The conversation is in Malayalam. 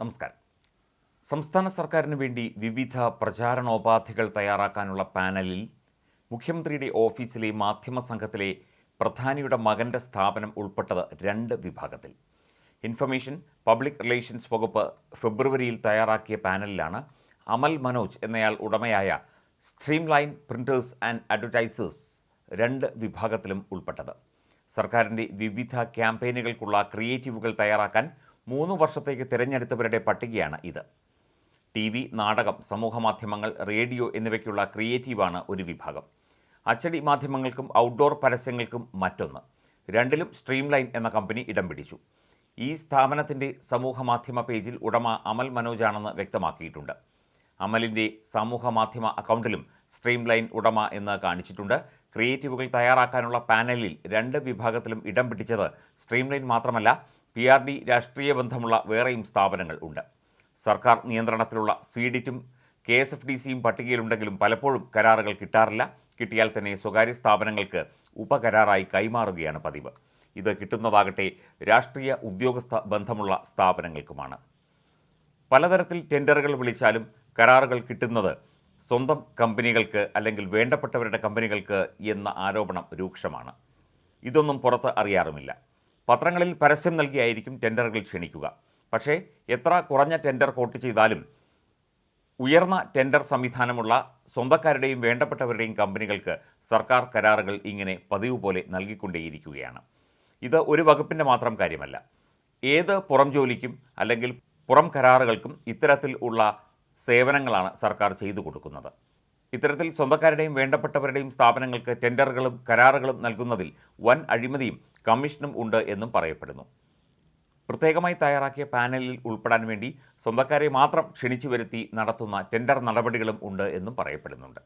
നമസ്കാരം. സംസ്ഥാന സർക്കാരിന് വേണ്ടി വിവിധ പ്രചാരണോപാധികൾ തയ്യാറാക്കാനുള്ള പാനലിൽ മുഖ്യമന്ത്രിയുടെ ഓഫീസിലെ മാധ്യമ സംഘത്തിലെ പ്രധാനിയുടെ മകന്റെ സ്ഥാപനം ഉൾപ്പെട്ടത് രണ്ട് വിഭാഗത്തിൽ. ഇൻഫർമേഷൻ പബ്ലിക് റിലേഷൻസ് വകുപ്പ് ഫെബ്രുവരിയിൽ തയ്യാറാക്കിയ പാനലിലാണ് അമൽ മനോജ് എന്നയാൾ ഉടമയായ സ്ട്രീം ലൈൻ ആൻഡ് അഡ്വർടൈസേഴ്സ് രണ്ട് വിഭാഗത്തിലും ഉൾപ്പെട്ടത്. സർക്കാരിന്റെ വിവിധ ക്യാമ്പയിനുകൾക്കുള്ള ക്രിയേറ്റീവുകൾ തയ്യാറാക്കാൻ മൂന്ന് വർഷത്തേക്ക് തിരഞ്ഞെടുത്തവരുടെ പട്ടികയാണ് ഇത്. ടി വി നാടകം സമൂഹമാധ്യമങ്ങൾ റേഡിയോ എന്നിവയ്ക്കുള്ള ക്രിയേറ്റീവാണ് ഒരു വിഭാഗം. അച്ചടി മാധ്യമങ്ങൾക്കും ഔട്ട്ഡോർ പരസ്യങ്ങൾക്കും മറ്റൊന്ന്. രണ്ടിലും സ്ട്രീംലൈൻ എന്ന കമ്പനി ഇടം പിടിച്ചു. ഈ സ്ഥാപനത്തിന്റെ സമൂഹമാധ്യമ പേജിൽ ഉടമ അമൽ മനോജാണെന്ന് വ്യക്തമാക്കിയിട്ടുണ്ട്. അമലിന്റെ സമൂഹമാധ്യമ അക്കൗണ്ടിലും സ്ട്രീംലൈൻ ഉടമ എന്ന് കാണിച്ചിട്ടുണ്ട്. ക്രിയേറ്റീവുകൾ തയ്യാറാക്കാനുള്ള പാനലിൽ രണ്ട് വിഭാഗത്തിലും ഇടം പിടിച്ചത് സ്ട്രീംലൈൻ മാത്രമല്ല പി ആർ ഡി രാഷ്ട്രീയ ബന്ധമുള്ള വേറെയും സ്ഥാപനങ്ങൾ ഉണ്ട്. സർക്കാർ നിയന്ത്രണത്തിലുള്ള സീഡിറ്റും കെ എസ് എഫ് ഡി സിയും പട്ടികയിലുണ്ടെങ്കിലും പലപ്പോഴും കരാറുകൾ കിട്ടാറില്ല. കിട്ടിയാൽ തന്നെ സ്വകാര്യ സ്ഥാപനങ്ങൾക്ക് ഉപകരാറായി കൈമാറുകയാണ് പതിവ്. ഇത് കിട്ടുന്നതാകട്ടെ രാഷ്ട്രീയ ഉദ്യോഗസ്ഥ ബന്ധമുള്ള സ്ഥാപനങ്ങൾക്കുമാണ്. പലതരത്തിൽ ടെൻഡറുകൾ വിളിച്ചാലും കരാറുകൾ കിട്ടുന്നത് സ്വന്തം കമ്പനികൾക്ക് അല്ലെങ്കിൽ വേണ്ടപ്പെട്ടവരുടെ കമ്പനികൾക്ക് എന്ന ആരോപണം രൂക്ഷമാണ്. ഇതൊന്നും പുറത്ത് അറിയാറുമില്ല. പത്രങ്ങളിൽ പരസ്യം നൽകിയായിരിക്കും ടെൻഡറുകൾ ക്ഷണിക്കുക. പക്ഷേ എത്ര കുറഞ്ഞ ടെൻഡർ കോട്ട് ചെയ്താലും ഉയർന്ന ടെൻഡർ സംവിധാനമുള്ള സ്വന്തക്കാരുടെയും വേണ്ടപ്പെട്ടവരുടെയും കമ്പനികൾക്ക് സർക്കാർ കരാറുകൾ ഇങ്ങനെ പതിവ് പോലെ നൽകിക്കൊണ്ടേയിരിക്കുകയാണ്. ഇത് ഒരു വകുപ്പിന്റെ മാത്രം കാര്യമല്ല. ഏത് പുറം ജോലിക്കും അല്ലെങ്കിൽ പുറം കരാറുകൾക്കും ഇത്തരത്തിൽ ഉള്ള സേവനങ്ങളാണ് സർക്കാർ ചെയ്തു കൊടുക്കുന്നത്. ഇത്തരത്തിൽ സ്വന്തക്കാരുടെയും വേണ്ടപ്പെട്ടവരുടെയും സ്ഥാപനങ്ങൾക്ക് ടെൻഡറുകളും കരാറുകളും നൽകുന്നതിൽ വൻ അഴിമതിയും കമ്മീഷനും ഉണ്ട് എന്നും പറയപ്പെടുന്നു. പ്രത്യേകമായി തയ്യാറാക്കിയ പാനലിൽ ഉൾപ്പെടാൻ വേണ്ടി സ്വന്തക്കാരെ മാത്രം ക്ഷണിച്ചു വരുത്തി നടത്തുന്ന ടെൻഡർ നടപടികളും ഉണ്ട് എന്നും പറയപ്പെടുന്നുണ്ട്.